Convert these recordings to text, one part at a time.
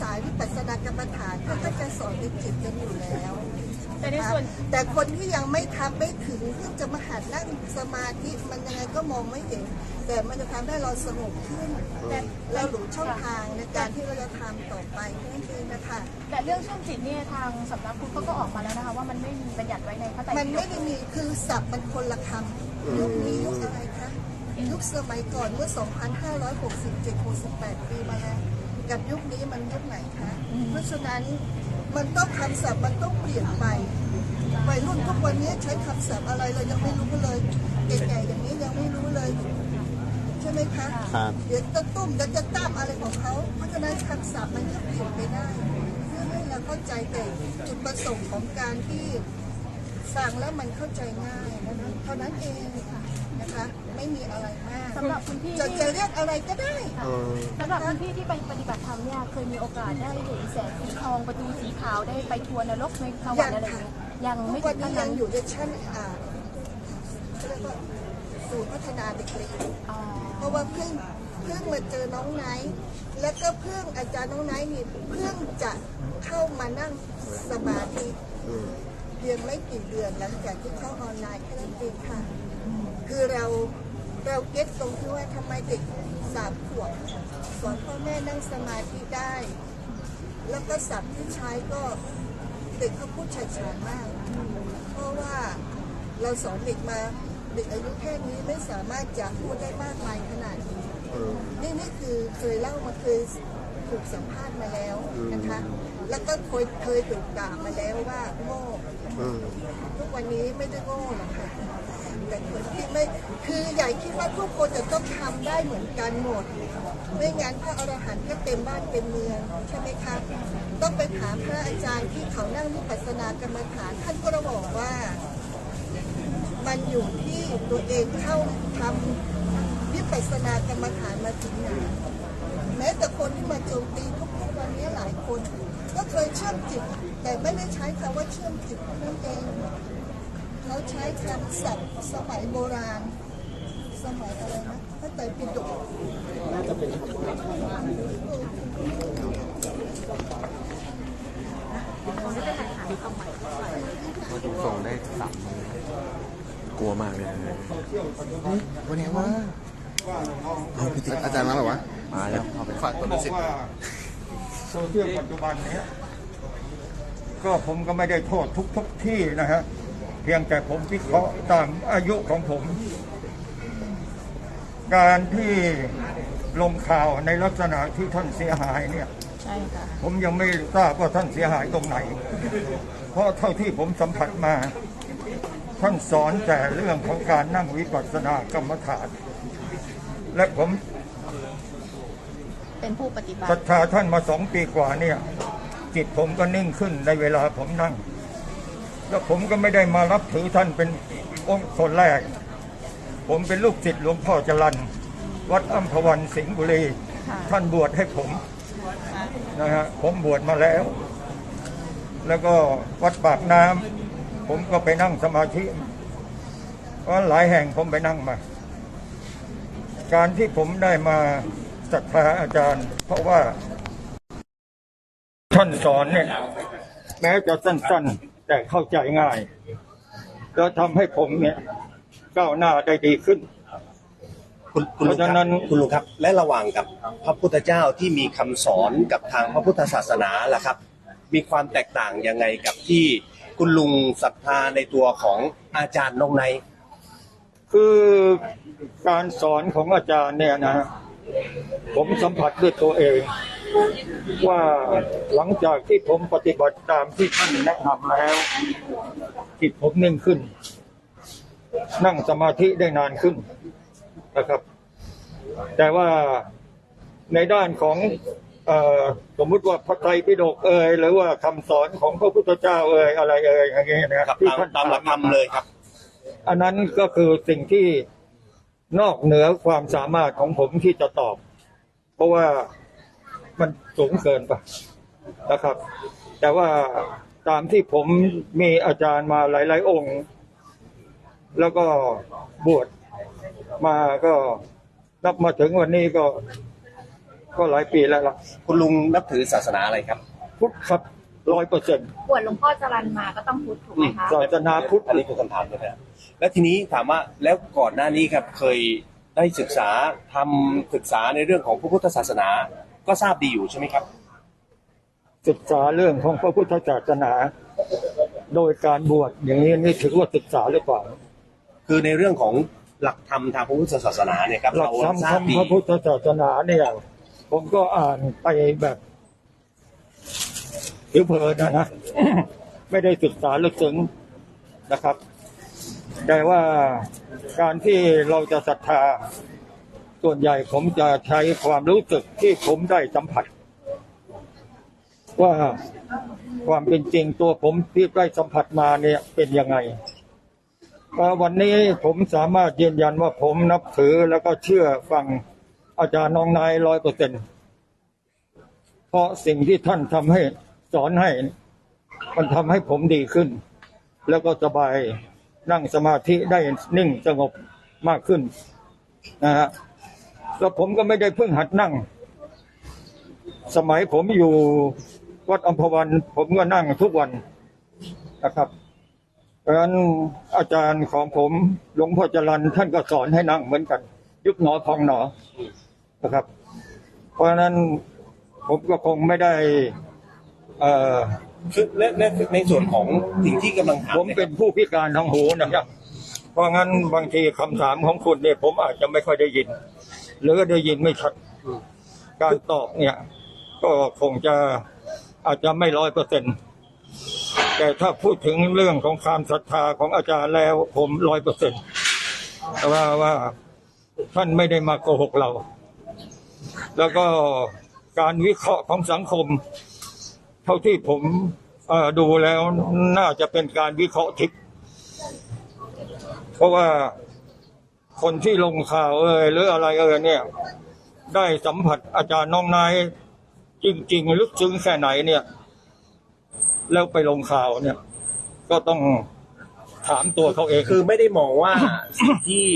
สายวิปัสสนากรรมฐานเขาก็จะสอนในจิตกันอยู่แล้วแต่ในส่วน แต่คนที่ยังไม่ทำไม่ถึงที่จะมาหัดนั่งสมาธิมันยังไงก็มองไม่เห็น แต่มันจะทำให้เราสงบขึ้นแต่เราหลุช่องทางในการที่เราจะทำต่อไปนั่นเองนะคะแต่เรื่องช่องจิตเนี่ยทางสำนักพุทธเขาก็ออกมาแล้วนะคะว่ามันไม่มีบัญญัติไว้ในพระไตรมันปิฎไม่กได้มีคือศัพท์มันคนละคำยุคนี้ยุคอะไรคะ ยุคสมัยก่อนเมื่อ 2567 68 ปีมาแล้วกับยุคนี้มันยุคไหนคะ เพราะฉะนั้นมันต้องคำศัพท์มันต้องเปลี่ยนไปวัยรุ่นทุกวันนี้ใช้คำศัพท์อะไรเรายังไม่รู้เลยแก่ๆอย่างนี้ยังไม่รู้เลย ใช่ไหมคะครับเดี๋ยวจะตุ้มเดี๋ยวจะตั้มอะไรของเขาเพราะฉะนั้นคำศัพท์มันก็เปลี่ยนไปได้เพื่อให้เราเข้าใจแต่จุดประสงค์ของการที่ฟังแล้วมันเข้าใจง่ายนะคะเท่านั้นเองค่ะ นะคะ ไม่มีอะไรมากสำหรับคุณพี่จะที่จะเรียกอะไรก็ได้ เออสำหรับคุณพี่ที่ไปปฏิบัติธรรมเนี่ยเคยมีโอกาสได้เห็นแสงสีทองประตูสีขาวได้ไปทัวร์นรกในสวรรค์อะไรอย่างเงี้ยยังทุไม่กถึวันงขั้นี้นยันั้งนอยู่ในชั้นอ่าเขาเรียกว่าศูนย์พัฒนาเด็กเล็กอ๋อเพราะว่าเพิ่งเพิ่งมาเจอน้องไนท์แล้วก็เพิ่งอาจารย์น้องไนท์นี่เพิ่งจะเข้ามานั่งสมาธิอืมเพียงไม่กี่เดือนหลังจากที่เข้าออนไลน์แค่นั้นเองค่ะ คือเราเราเก็ตตรงที่ว่าทำไมเด็กสามขวบสอนพ่อแม่นั่งสมาธิได้ แล้วก็ศัพที่ใช้ก็เด็กเขาพูดฉาฉานมาก เพราะว่าเราสอนเด็กมาเด็กอายุแค่นี้ไม่สามารถจะพูดได้มากมายขนาดนี้ นี่นี่คือเคยเล่ามาเคยถูกสัมภาษณ์มาแล้วนะคะ แล้วก็เคยเคยถูกด่ามาแล้วว่าโง่เอ วันนี้ไม่ได้โง่หรอกค่ะแต่คนที่ไม่คือใหญ่คิดว่าทุกคนจะต้องทำได้เหมือนกันหมด ไม่งั้นพระอรหันต์ก็เต็มบ้านเต็มเมืองใช่ไหมคะต้องไปถามพระอาจารย์ที่เขานั่งวิปัสสนากรรมฐานท่านก็บอกว่า มันอยู่ที่ตัวเองเข้าทำวิปัสสนากรรมฐานมาถึงไหนแม้แต่คนที่มาโจมตีทุกๆวันนี้หลายคน ก็เคยเชื่อมจิต แต่ไม่ได้ใช้คำว่าเชื่อมจิตนั่นเอง เขาใช้คำศัพท์สมัยโบราณ สมัยอะไรนะพระไตรปิฎกน่าจะเป็นส่งได้สามมือกลัวมากเลยนะวันนี้ว่าเอาพี่ติ๊กอาจารย์มาหรอวะ มาแล้วเข้าไปฝากตัวหนังสือว่าโซเชียลปัจจุบันเนี้ยก็ผมก็ไม่ได้โทษทุกทุกๆที่นะฮะ เพียงแต่ผมวิเคราะห์ตามอายุของผม การที่ลงข่าวในลักษณะที่ท่านเสียหายเนี่ย ใช่ค่ะ ผมยังไม่ทราบว่าท่านเสียหายตรงไหน เพราะเท่าที่ผมสัมผัสมา ท่านสอนแต่เรื่องของการนั่งวิปัสสนากรรมฐาน และผมเป็นผู้ปฏิบัศรัติทธาท่านมาสองปีกว่าเนี่ย จิตผมก็นิ่งขึ้นในเวลาผมนั่ง แล้วผมก็ไม่ได้มารับถือท่านเป็นองค์คนแรก ผมเป็นลูกศิษย์หลวงพ่อจรันวัดอัมพวันสิงห์บุรี ท่านบวชให้ผมนะฮะผมบวชมาแล้ว แล้วก็วัดปากน้ำผมก็ไปนั่งสมาธิว่าหลายแห่งผมไปนั่งมา การที่ผมได้มาศรัทธาอาจารย์ เพราะว่า ท่านสอนเนี่ยแม้จะสั้นๆ แต่เข้าใจง่าย แล้วทำให้ผมเนี่ยก้าวหน้าได้ดีขึ้น คุณคุณลุงเพราะฉะนั้ครับน คุณลุงครับ และระหว่างกับพระพุทธเจ้าที่มีคำสอนกับทางพระพุทธศาสนาล่ะครับ มีความแตกต่างยังไงกับที่คุณลุงศรัทธาในตัวของอาจารย์นงในคือการสอนของอาจารย์เนี่ยนะ ผมสัมผัสด้วยตัวเอง ว่าหลังจากที่ผมปฏิบัติตามที่ท่านแนะนำแล้วจิตผมนิ่งขึ้น นั่งสมาธิได้นานขึ้นนะครับ แต่ว่าในด้านของเอ่อสมมุติว่าพระไตรปิฎกเอ่ยหรือว่าคำสอนของพระพุทธเจ้าเอ่ยอะไรเอ่ยอย่างเงี้ยนะครับที่ตามท่านตามหลักธรรมเลยครับ อันนั้นก็คือสิ่งที่นอกเหนือความสามารถของผมที่จะตอบ เพราะว่า มันสูงเกินไปนะครับ แต่ว่าตามที่ผมมีอาจารย์มาหลาย ๆ องค์ แล้วก็บวชมาก็นับมาถึงวันนี้ก็ ก็หลายปีแล้วล่ะคุณลุงนับถือศาสนาอะไรครับ พุทธครับร้อยเปอร์เซ็นต์บวชหลวงพ่อจรันมาก็ต้องพุทธถูกไหมคะศาสนาพุทธอันนี้คือคำถามนะครับแล้วทีนี้ถามว่าแล้วก่อนหน้านี้ครับเคยได้ศึกษาทำศึกษาในเรื่องของพระพุทธศาสนา ก็ทราบดีอยู่ใช่ไหมครับ ศึกษาเรื่องของพระพุทธศาสนา โดยการบวชอย่างนี้นี่ถือว่าศึกษาหรือเปล่าคือในเรื่องของหลักธรรมทางพระพุทธศาสนาเนี่ยครับหลัเรากธรรมทราขบองดีพระพุทธศาสนาเนี่ยผมก็อ่านไปแบบผิวเผินนะนะ ไม่ได้ศึกษาลึกซึ้งนะครับ แต่ว่าการที่เราจะศรัทธา ส่วนใหญ่ผมจะใช้ความรู้สึกที่ผมได้สัมผัส ว่าความเป็นจริงตัวผมที่ได้สัมผัสมาเนี่ยเป็นยังไงวันนี้ผมสามารถยืนยันว่าผมนับถือแล้วก็เชื่อฟังอาจารย์น้องนายร้อยเปอร์เซ็นเพราะสิ่งที่ท่านทำให้สอนให้ มันทำให้ผมดีขึ้น แล้วก็สบายนั่งสมาธิได้นิ่งสงบมากขึ้นนะฮะ แล้วผมก็ไม่ได้เพิ่งหัดนั่ง สมัยผมอยู่วัดอัมพวัน ผมก็นั่งทุกวันนะครับเพราะฉะนั้นอาจารย์ของผมหลวงพ่อจรันท่านก็สอนให้นั่งเหมือนกัน ยุบหนอพองหนอนะครับ เพราะฉะนั้นผมก็คงไม่ได้ เอ่อคือและและในส่วนของสิ่งที่กำลังถามผมเนี่ยเป็นผู้พิการทางหูนะครับ เพราะงั้นบางทีคำถามของคุณเนี่ยผมอาจจะไม่ค่อยได้ยิน หรือได้ยินไม่ชัดการตอบเนี่ย ก็คงจะอาจจะไม่ร้อยเปอร์เซ็นต์แต่ถ้าพูดถึงเรื่องของความศรัทธาของอาจารย์แล้วผมร้อยเปอร์เซ็นต์ว่าว่าท่านไม่ได้มาโกหกเรา แล้วก็การวิเคราะห์ของสังคม เท่าที่ผมเอ่อดูแล้วน่าจะเป็นการวิเคราะห์ทิพย์เพราะว่า คนที่ลงข่าวเอ่ยหรืออะไรเอ่ยเนี่ย ได้สัมผัสอาจารย์น้องนายจริงๆลึกซึ้งแค่ไหนเนี่ย แล้วไปลงข่าวเนี่ย ก็ต้องถามตัวเขาเอง คือไม่ได้มองว่าสิ่งที่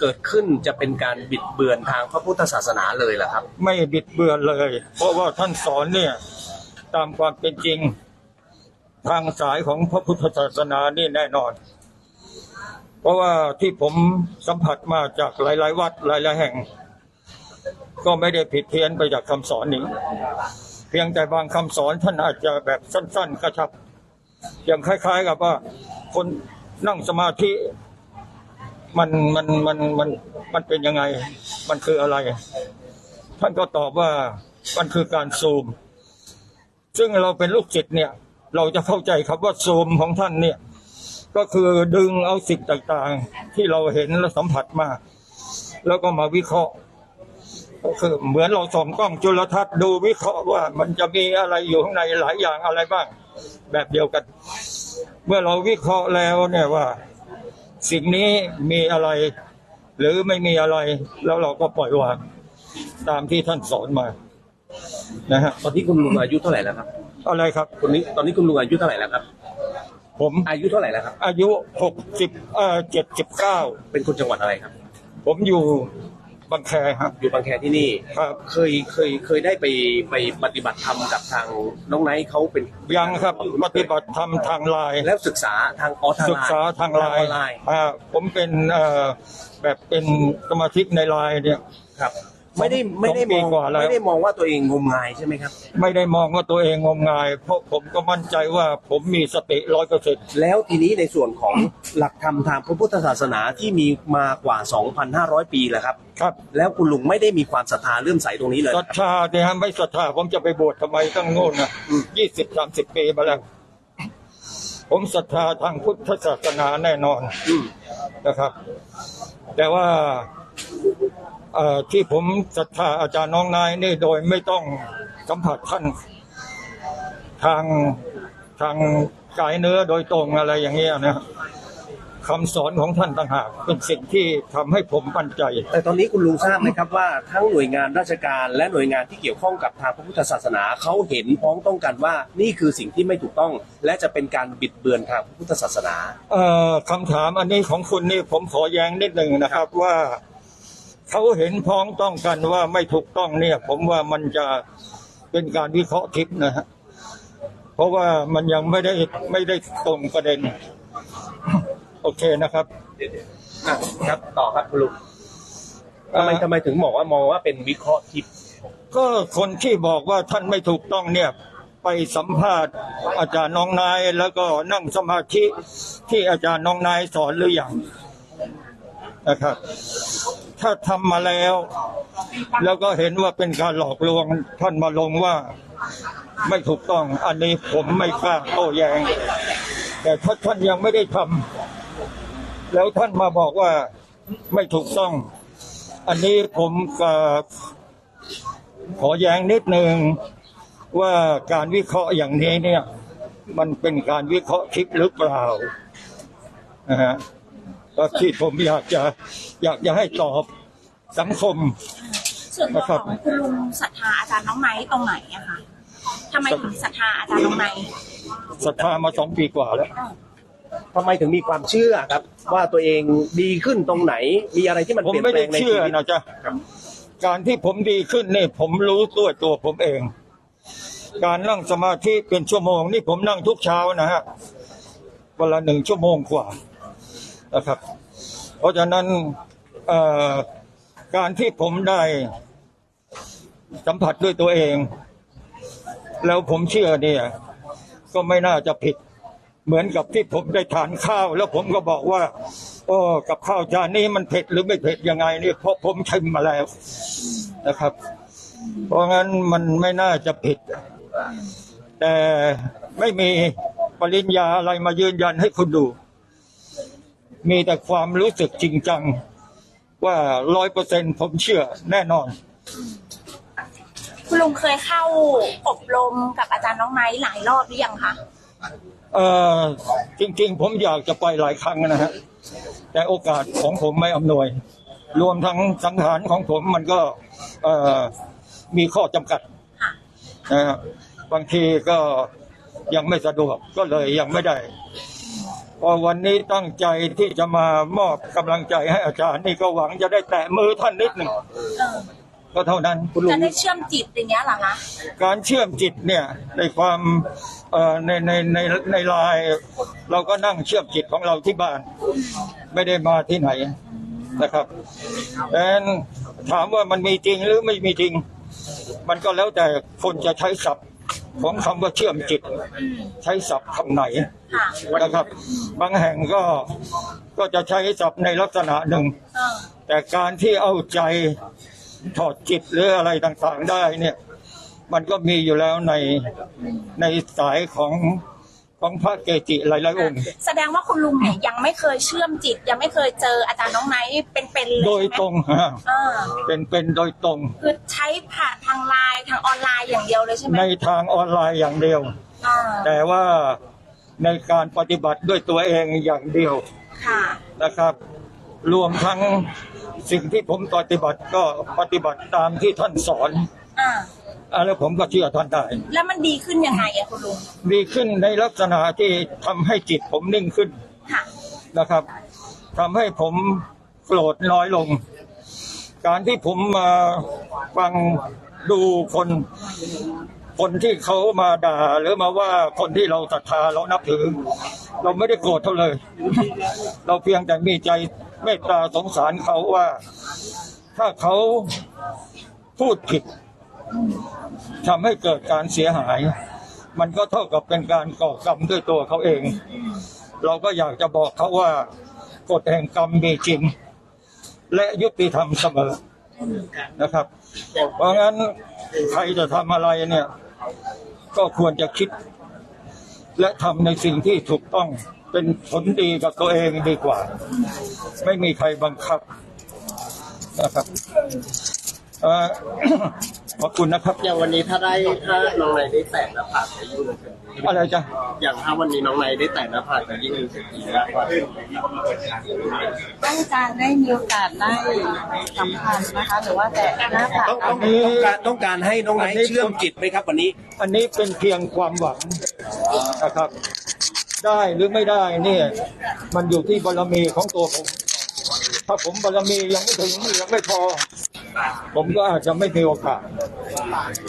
เกิดขึ้นจะเป็นการบิดเบือนทางพระพุทธศาสนาเลยเหรอครับ ไม่บิดเบือนเลย เพราะว่าท่านสอนเนี่ย ตามความเป็นจริง ทางสายของพระพุทธศาสนานี่แน่นอนเพ ราะว่าที่ผมสัมผัสมาจากหลาย ๆ วัดหลาย ๆ แห่ง ก็ไม่ได้ผิดเพี้ยนไปจากคำสอนนี้ เพียงแต่บางคำสอนท่านอาจจะแบบสั้น ๆ กระชับ อย่างคล้าย ๆ กับว่า คนนั่งสมาธิมันมันมันมันมันเป็นยังไง มันคืออะไร ท่านก็ตอบว่ามันคือการซูม ซึ่งเราเป็นลูกศิษย์เนี่ย เราจะเข้าใจครับว่าซูมของท่านเนี่ย ก็คือดึงเอาสิ่งต่างๆ ที่เราเห็นและสัมผัสมา แล้วก็มาวิเคราะห์ ก็คือเหมือนเราส่องกล้องจุลทรรศน์ดูวิเคราะห์ว่ามันจะมีอะไรอยู่ข้างในหลายอย่างอะไรบ้าง แบบเดียวกัน เมื่อเราวิเคราะห์แล้วเนี่ยว่า สิ่งนี้มีอะไร หรือไม่มีอะไร แล้วเราก็ปล่อยวางตามที่ท่านสอนมา นะฮะตอนที่คุณลุงอายุเท่าไหร่แล้วครับ อะไรครับ คนนี้ตอนนี้คุณลุงอายุเท่าไหร่แล้วครับ ผมอายุเท่าไหร่แล้วครับ อายุหกสิบเอ่อเจ็ดสิบเก้าเป็นคนจังหวัดอะไรครับ ผมอยู่บางแคครับ อยู่บางแคที่นี่ ครับ เคยเคยเคยได้ไปไปปฏิบัติธรรมกับทางน้องไนท์เขาเป็นยังครับปฏิบัติธรรมทางไลน์แล้วศึกษาทางออทางศึกษาทางไลอน์อนไลน์อ่าผมเป็นเอ่อแบบเป็นสมาชิกในไลน์เนี่ยครับ ไม่ได้ไม่ได้สองปีมองกว่าแล้ว ไม่ได้มองว่าตัวเองงมงายใช่ไหมครับ ไม่ได้มองว่าตัวเองงมงาย เพราะผมก็มั่นใจว่าผมมีสติร้อยเปอร์เซ็นต์แล้วทีนี้ในส่วนของ หลักธรรมทางพระพุทธศาสนาที่มีมากว่า 2,500 ปีแล้วครับ ครับแล้วคุณลุงไม่ได้มีความศรัทธาเลื่อมใสตรงนี้เลยศรัทธาเนี่ยฮะไม่ศรัทธาผมจะไปบวชทำไมตั้งโน่นนะยี่สิบสามสิบปีมาแล้ว ผมศรัทธาทางพุทธศาสนาแน่นอน อืมนะครับ แต่ว่าเอ่อ ที่ผมศรัทธาอาจารย์น้องนายนี่โดยไม่ต้องสัมผัสท่านทางทางกายเนื้อโดยตรงอะไรอย่างเงี้ยนะคำสอนของท่านต่างหากเป็นสิ่งที่ทำให้ผมมั่นใจ แต่ตอนนี้คุณลุงทราบไหมครับว่าทั้งหน่วยงานราชการและหน่วยงานที่เกี่ยวข้องกับทางพระพุทธศาสนาเขาเห็นพ้องต้องกันว่านี่คือสิ่งที่ไม่ถูกต้อง และจะเป็นการบิดเบือนทางพระพุทธศาสนา เอ่อคำถามอันนี้ของคุณนี่ผมขอแย้งนิดหนึ่งนะครับว่า เขาเห็นพ้องต้องกันว่าไม่ถูกต้องเนี่ย ผมว่ามันจะเป็นการวิเคราะห์ทิพย์นะฮะเพราะว่ามันยังไม่ได้ไม่ได้ตรงประเด็น โอเคนะครับ อะครับต่อครับคุณลุงทำไมเอ่อทำไมถึงบอกว่ามองว่าเป็นวิเคราะห์ทิพย์ก็คนที่บอกว่าท่านไม่ถูกต้องเนี่ย ไปสัมภาษณ์อาจารย์น้องนาย แล้วก็นั่งสมาธิที่อาจารย์น้องนายสอนหรืออยัง นะครับ ถ้าทำมาแล้ว แล้วก็เห็นว่าเป็นการหลอกลวงท่านมาลงว่าไม่ถูกต้อง อันนี้ผมไม่กล้าโต้แย้งแต่ถ้าท่านยังไม่ได้ทำแล้วท่านมาบอกว่าไม่ถูกต้อง อันนี้ผมก็ขอแย้งนิดนึงว่าการวิเคราะห์อย่างนี้เนี่ย มันเป็นการวิเคราะห์ทิพย์หรือเปล่านะฮะ ก็ที่ผมอยากจะอยากจะให้ตอบสังคม ส่วนตัวของคุณลุงศรัทธาอาจารย์น้องไนท์ตรงไหนอะคะทำไมถึงศรัทธาอาจารย์น้องไนท์ศรัทธามาสองปีกว่าแล้ว ทำไมถึงมีความเชื่อครับ ว่าตัวเองดีขึ้นตรงไหน มีอะไรที่มันผมเปลี่ยนไม่แปลได้งในเชื่ชีอวิตนะจ๊ะการที่ผมดีขึ้นเนี่ยผมรู้ตัวตัวผมเอง การนั่งสมาธิเป็นชั่วโมง นี่ผมนั่งทุกเช้านะฮะวันละหนึ่งชั่วโมงกว่า นะครับ เพราะฉะนั้นการที่ผมได้สัมผัสด้วยตัวเอง แล้วผมเชื่อเนี่ย ก็ไม่น่าจะผิด เหมือนกับที่ผมได้ทานข้าว แล้วผมก็บอกว่า โอ้กับข้าวจานนี้มันเผ็ดหรือไม่เผ็ดยังไงนี่เพราะผมชิมมาแล้วนะครับ เพราะงั้นมันไม่น่าจะผิด แต่ไม่มีปริญญาอะไรมายืนยันให้คุณดู มีแต่ความรู้สึกจริงจัง ว่าร้อยเปอร์เซ็นผมเชื่อแน่นอน คุณลุงเคยเข้าอบรมกับอาจารย์น้องไนท์หลายรอบหรือยังคะเออจริงๆ ผมอยากจะไปหลายครั้งนะฮะ แต่โอกาสของผมไม่อำนวย รวมทั้งสังหารของผมมันก็เอ่อมีข้อจำกัดค่ะนะฮะบางทีก็ยังไม่สะดวกก็เลยยังไม่ได้ พอวันนี้ตั้งใจที่จะมามอบกำลังใจให้อาจารย์นี่ก็หวังจะได้แตะมือท่านนิดหนึ่งเออก็เท่านั้นคุณลุจะง ได้เชื่อมจิตอย่างเงี้ยเหรอคะ การเชื่อมจิตเนี่ยในความเอ่อในในในในไลน์เราก็นั่งเชื่อมจิตของเราที่บ้าน ไม่ได้มาที่ไหนนะครับดังนั้นถามว่ามันมีจริงหรือไม่มีจริง มันก็แล้วแต่คนจะใช้ศัพท์ ของคำว่าเชื่อมจิตอืมใช้ศัพท์คำไหนค่ะนะครับ บางแห่งก็ก็จะใช้ศัพท์ในลักษณะหนึ่ง เออแต่การที่เอาใจถอดจิตหรืออะไรต่างๆได้เนี่ย มันก็มีอยู่แล้วในในสายของ ของพระเกจิหลายๆองค์ แสดงว่าคุณลุงเนี่ยยังไม่เคยเชื่อมจิต ยังไม่เคยเจออาจารย์น้องไนท์เป็นๆเลยโดยใช่ไหมตรงฮะเออเป็นเป็นโดยตรง คือใช้ผ่านทางไลน์ทางออนไลน์อย่างเดียวเลยใช่ไหมในทางออนไลน์อย่างเดียว อ่าแต่ว่าในการปฏิบัติด้วยตัวเองอย่างเดียวค่ะ นะครับ รวมทั้งสิ่งที่ผมปฏิบัติก็ปฏิบัติตามที่ท่านสอน อ่า อะแล้วผมก็เชื่อท่านได้ แล้วมันดีขึ้นยังไงอะคุณลุงดีขึ้นในลักษณะที่ทำให้จิตผมนิ่งขึ้นค่ะ นะครับทำให้ผมโกรธน้อยลง การที่ผมมาฟังดูคน คนที่เขามาด่าหรือมาว่าคนที่เราศรัทธาเรานับถือ เราไม่ได้โกรธเขาเลย เราเพียงแต่มีใจเมตตาสงสารเขาว่า ถ้าเขาพูดผิด ทำให้เกิดการเสียหาย มันก็เท่ากับเป็นการก่อกรรมด้วยตัวเขาเอง เราก็อยากจะบอกเขาว่ากฎแห่งกรรมมีจริง และยุติธรรมเสมอนะครับ เพราะงั้นใครจะทำอะไรเนี่ย ก็ควรจะคิด และทำในสิ่งที่ถูกต้องเป็นผลดีกับตัวเองดีกว่า ไม่มีใครบังคับนะครับเออ ขอบคุณนะครับ อย่างวันนี้ถ้าได้ถ้าน้องนายได้แตะหน้าผากจะยิ่งอะไรจ้ะอย่างถ้าวันนี้น้องนายได้แตะหน้าผากจะยิ่งรู้สึกดีมากกว่าต้องการได้มีโอกาสได้สัมผัสนะคะหรือว่าแต่หน้าผากต้องต้องต้องการต้องการให้น้องไนท์เชื่อมจิตไหมครับวันนี้ อันนี้เป็นเพียงความหวังนะครับ ได้หรือไม่ได้เนี่ย มันอยู่ที่บารมีของตัวผมถ้าผมบารมียังไม่ถึงยังไม่พอ ผมก็อาจจะไม่มีโอกาส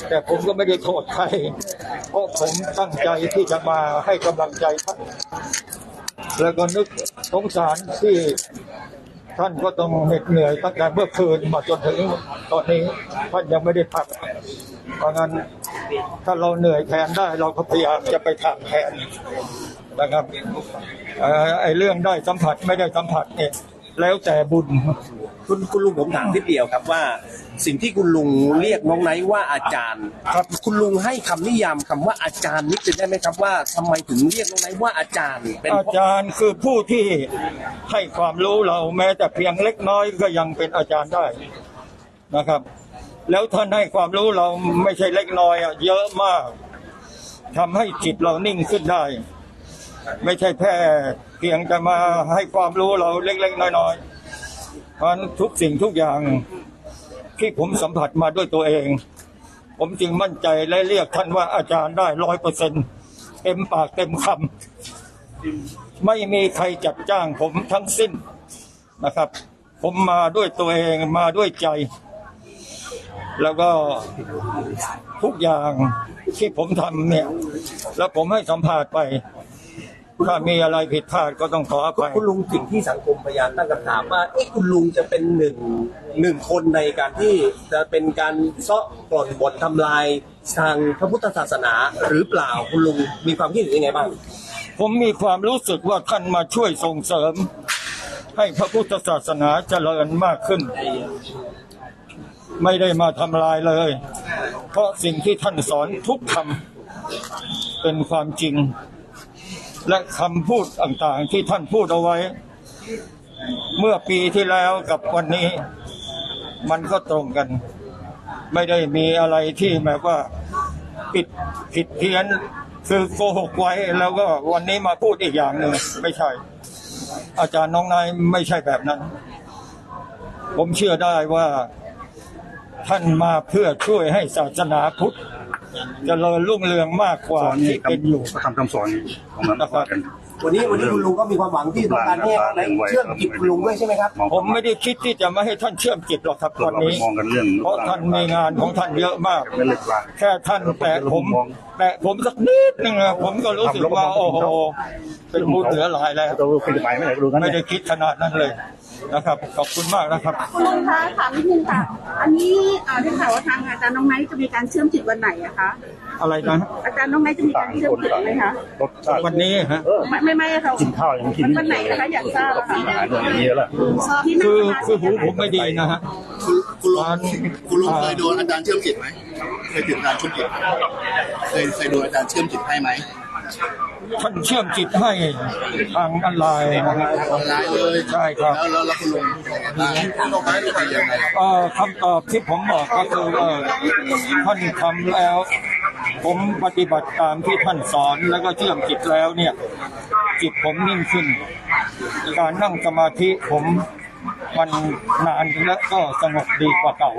แต่ผมก็ไม่ได้โทษใคร เพราะผมตั้งใจที่จะมาให้กำลังใจท่าน แล้วก็นึกสงสารที่ท่านก็ต้องเหน็ดเหนื่อยตั้งแต่เมื่อคืนมาจนถึงตอนนี้ท่านยังไม่ได้พัก เพราะงั้นถ้าเราเหนื่อยแทนได้เราก็พยายามจะไปทำแทนนะครับไอ้เรื่องได้สัมผัสไม่ได้สัมผัสเนี่ย แล้วแต่บุญคุณคุณลุงผมถามทีเดียวครับว่า สิ่งที่คุณลุงเรียกน้องไนท์ว่าอาจารย์ครับ คุณลุงให้คำนิยามคำว่าอาจารย์นิดนึงได้ไหมครับว่าทำไมถึงเรียกน้องไนท์ว่าอาจารย์ เป็นอาเพราะจารย์คือผู้ที่ให้ความรู้เราแม้แต่เพียงเล็กน้อยก็ยังเป็นอาจารย์ได้นะครับ แล้วท่านให้ความรู้เราไม่ใช่เล็กน้อยอะเยอะมากทำให้จิตเรานิ่งขึ้นได้ ไม่ใช่แค่เพียงจะมาให้ความรู้เราเล็กๆ น้อยๆเพราะฉะนั้นทุกสิ่งทุกอย่างที่ผมสัมผัสมาด้วยตัวเอง ผมจึงมั่นใจและเรียกท่านว่าอาจารย์ได้ร้อยเปอร์เซ็นเต็มปากเต็มคำไม่มีใครจัดจ้างผมทั้งสิ้นนะครับ ผมมาด้วยตัวเองมาด้วยใจ แล้วก็ทุกอย่างที่ผมทำเนี่ย แล้วผมให้สัมภาษณ์ไป ถ้ามีอะไรผิดพลาดก็ต้องขออภัยคุณลุงสิ่งที่สังคมพยายามตั้งคำถามว่าเอ๊ะคุณลุงจะเป็นหนึ่งหนึ่งคนในการที่จะเป็นการเซาะกล่อนบททำลายทางพระพุทธศาสนาหรือเปล่าคุณลุงมีความคิดเห็นยังไงบ้างผมมีความรู้สึกว่าท่านมาช่วยส่งเสริม ให้พระพุทธศาสนาเจริญมากขึ้น ไม่ได้มาทำลายเลย เพราะสิ่งที่ท่านสอนทุกคำเป็นความจริง และคำพูดต่างๆที่ท่านพูดเอาไว้ เมื่อปีที่แล้วกับวันนี้ มันก็ตรงกัน ไม่ได้มีอะไรที่แบบว่าปิดผิดเพี้ยนคือโกหกไว้แล้วก็วันนี้มาพูดอีกอย่างหนึ่งไม่ใช่ อาจารย์น้องนายไม่ใช่แบบนั้น ผมเชื่อได้ว่าท่านมาเพื่อช่วยให้ศาสนาพุทธ เจริญรุ่งเรืองมากกว่าที่เป็นอยู่ทำคำสอนของมันนะครับ กัน วันนี้วันนี้คุณลุงก็มีความหวังที่ต้องการให้น้องไนท์เชื่อมจิตคุณลุงด้วยใช่ไหมครับผมไม่ได้คิดที่จะไม่ให้ท่านเชื่อมจิตหรอกครับตอนเราไปนี้มองกันเรื่องเพราะท่านมีงานของท่านเยอะมาก ไม่เล็กกว่าแค่ท่านแตะผมแตะผมสักนิดนึงอะผมก็รู้สึกว่า โอ้โห เป็นบุญเหลือหลายแล้วเราเป็นไปไม่ไหนรู้กันไม่ได้คิดขนาดนั้นเลย นะครับ ขอบคุณมากนะครับ คุณลุงคะถามนิดนึงค่ะ อันนี้อ่าได้ข่าวว่าทางอาจารย์น้องไนท์จะมีการเชื่อมจิตวันไหนอะคะ อะไรนะอาจารย์น้องไนท์จะมีการเชื่อมจิตไหมคะ รสชาติวันนี้ฮะ ไม่ไม่ไม่ค่ะกินข้าวยังกินวันไหนนะคะอยากทราบอะค่ะอาหารอย่างนี้แล้วที่นั่งคือสมาธิคือหูผมไม่ดีนะฮะ คุณคุณลุงร้านคุณลุงเคยโดนอาจารย์เชื่อมจิตไหมเคยติดอาจารย์เชื่อมจิตเคยเคยโดนอาจารย์เชื่อมจิตให้ไหม ท่านเชื่อมจิตให้ทางออนไลน์ออนไลน์เลยใช่ครับแล้วแล้วคุณลุงเป็นยังไงบ้างต้องไปยังไงเอ่อคำตอบที่ผมบอกก็คือท่านทำแล้ว ผมปฏิบัติตามที่ท่านสอนแล้วก็เชื่อมจิตแล้วเนี่ย จิตผมนิ่งขึ้น การนั่งสมาธิผม มันนานและก็สงบดีกว่าเก่า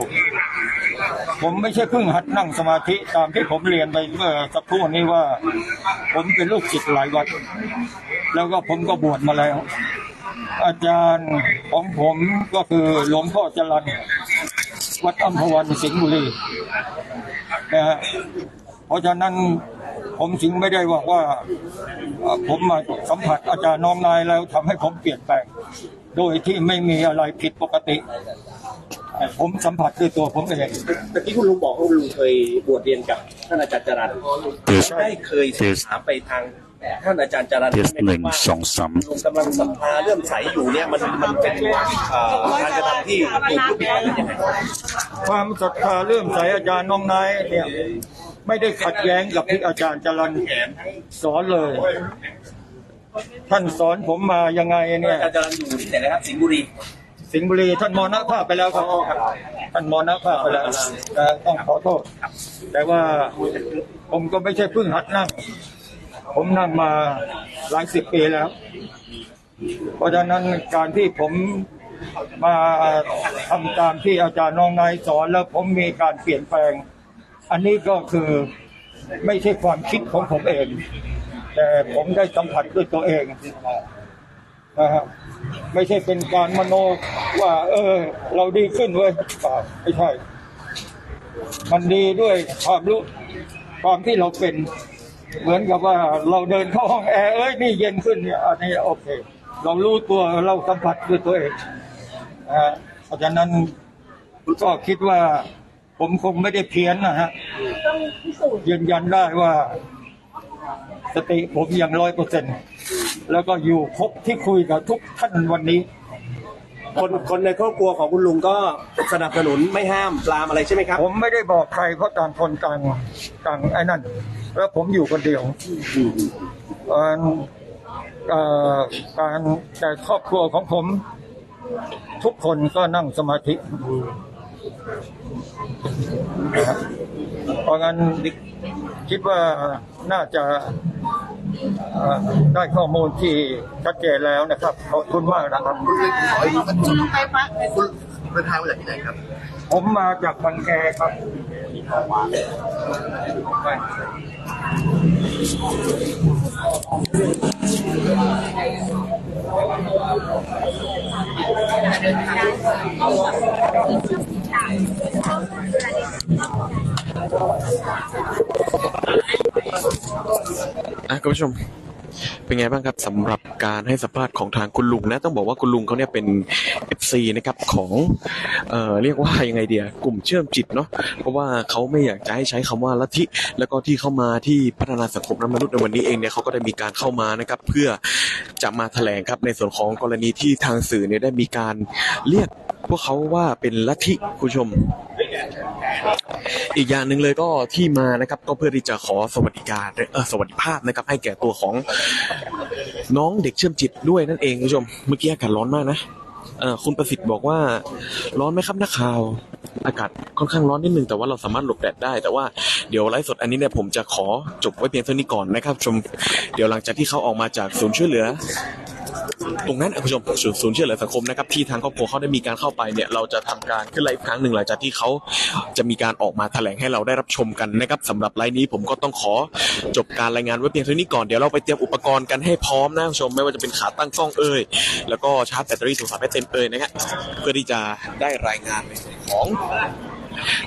ผมไม่ใช่เพิ่งหัดนั่งสมาธิตามที่ผมเรียนไปเมื่อสักครู่นี้ว่า ผมเป็นลูกศิษย์หลายวัด แล้วก็ผมก็บวชมาแล้ว อาจารย์ของผมก็คือหลวงพ่อจรันวัดอัมพวันสิงห์บุรีนะฮะเพราะฉะนั้นผมจึงไม่ได้บอกว่าเอ่อผมมาสัมผัสอาจารย์น้องนายแล้วทำให้ผมเปลี่ยนแปลง โดยที่ไม่มีอะไรผิดปกติ ผมสัมผัสด้วยตัวผมเองตะกี้คุณลุงบอกว่าคุณลุงเคยบวชเรียนกับท่านอาจารย์จรันได้เคยสอบถามไปทางท่านอาจารย์จรันเทสไหมหนึ่งว่าสองสามลุงกำลังศรัทธาเริ่มใสอยู่เนี่ยมันมันเป็นเอ่อการกระทำที่ถูกหรือผิดอะไรยังไงความศรัทธาเลื่อมใสอาจารย์น้องนายเนี่ยไม่ได้ขัดแย้งกับที่อาจารย์จรันสอนเลย ท่านสอนผมมายังไงเนี่ยอาจารย์จรันอยู่ที่ไหนนะครับ สิงห์บุรี สิงห์บุรี ท่านมรณภาพไปแล้วครับท่านมรณภาพไปแล้วแต่ต้องขอโทษ แต่ว่าผมก็ไม่ใช่เพิ่งหัดนั่ง ผมนั่งมาหลายสิบปีแล้ว เพราะฉะนั้นการที่ผมมาทำตามที่อาจารย์น้องนายสอนแล้วผมมีการเปลี่ยนแปลง อันนี้ก็คือไม่ใช่ความคิดของผมเอง แต่ผมได้สัมผัสด้วยตัวเองนะฮะไม่ใช่เป็นการมโนว่า เออ เราดีขึ้นเว้ยเปล่าไม่ใช่ มันดีด้วยความรู้ความที่เราเป็น เหมือนกับว่าเราเดินเข้าห้องแอร์เอ้ยนี่เย็นขึ้นเนี่ยอันนี้โอเค เรารู้ตัวเราสัมผัสด้วยตัวเองนะเพราะฉะนั้นก็คิดว่า ผมคงไม่ได้เพี้ยนนะฮะยืนยันได้ว่า สติผมอย่างร้อยเปอร์เซ็นต์แล้วก็อยู่ครบที่คุยกับทุกท่านวันนี้ คนคนในครอบครัวของคุณลุงก็สนับสนุนไม่ห้ามปรามอะไรใช่ไหมครับ ผมไม่ได้บอกใครเพราะต่างคนต่างต่างไอ้นั่น แล้วผมอยู่คนเดียวการเอ่อการแต่ครอบครัวของผม ทุกคนก็นั่งสมาธินะครับเพราะงั้นคิดว่าน่าจะเอ่อ ได้ข้อมูลที่ชัดเจนแล้วนะครับ ขอบคุณมากนะครับ คุณลุงขออีกนิดนึงคุณเดินทางมาจากที่ไหนครับ ผมมาจากบางแคครับ อะคุณผู้ชมเป็นไงบ้างครับสำหรับการให้สัมภาษณ์ของทางคุณลุงนะต้องบอกว่าคุณลุงเขาเนี่ยเป็น FC นะครับของเอ่อเรียกว่ายังไงเดียกลุ่มเชื่อมจิตเนาะเพราะว่าเขาไม่อยากจะให้ใช้คำว่าลัทธิแล้วก็ที่เข้ามาที่พัฒนาสังคมและมนุษย์ในวันนี้เองเนี่ยเขาก็ได้มีการเข้ามานะครับเพื่อจะมาแถลงครับในส่วนของกรณีที่ทางสื่อเนี่ยได้มีการเรียกพวกเขาว่าเป็นลัทธิคุณผู้ชม อีกอย่างหนึ่งเลยก็ที่มานะครับก็เพื่อที่จะขอสวัสดิการเออสวัสดิภาพนะครับ ให้แก่ตัวของน้องเด็กเชื่อมจิตด้วยนั่นเองคุณผู้ชมเมื่อกี้อากาศร้อนมากนะเออคุณประสิทธิ์บอกว่าร้อนไหมครับนักข่าว อากาศค่อนข้างร้อนนิดนึงแต่ว่าเราสามารถหลบแดดได้ แต่ว่าเดี๋ยวไลฟ์สดอันนี้เนี่ยผมจะขอจบไว้เพียงเท่านี้ก่อนนะครับชม เดี๋ยวหลังจากที่เขาออกมาจากศูนย์ช่วยเหลือ ตรงนั้นคุณผู้ชมศูนย์ศูนย์ช่วยเหลือสังคมนะครับที่ทางครอบครัวเขาได้มีการเข้าไปเนี่ยเราจะทำการขึ้นไลฟ์ครั้งหนึ่งหลังจากที่เขาจะมีการออกมาแถลงให้เราได้รับชมกันนะครับสำหรับไลฟ์นี้ผมก็ต้องขอจบการรายงานไว้เพียงเท่านี้ก่อนเดี๋ยวเราไปเตรียมอุปกรณ์กันให้พร้อมนะคุณผู้ชมไม่ว่าจะเป็นขาตั้งกล้องเอ่ยแล้วก็ชาร์จแบตเตอรี่โทรศัพท์ให้เต็มเอ่ยนะฮะเพื่อที่จะได้รายงานในส่วนของ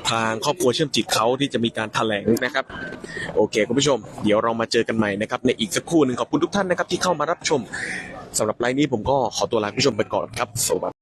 ทางครอบครัวเชื่อมจิตเขาที่จะมีการแถลงนะครับ โอเคคุณผู้ชม เดี๋ยวเรามาเจอกันใหม่นะครับในอีกสักครู่หนึ่งขอบคุณทุกท่านนะครับที่เข้ามารับชม สำหรับไลน์นี้ผมก็ขอตัวลาคุณผู้ชมไปก่อนครับสวัสดี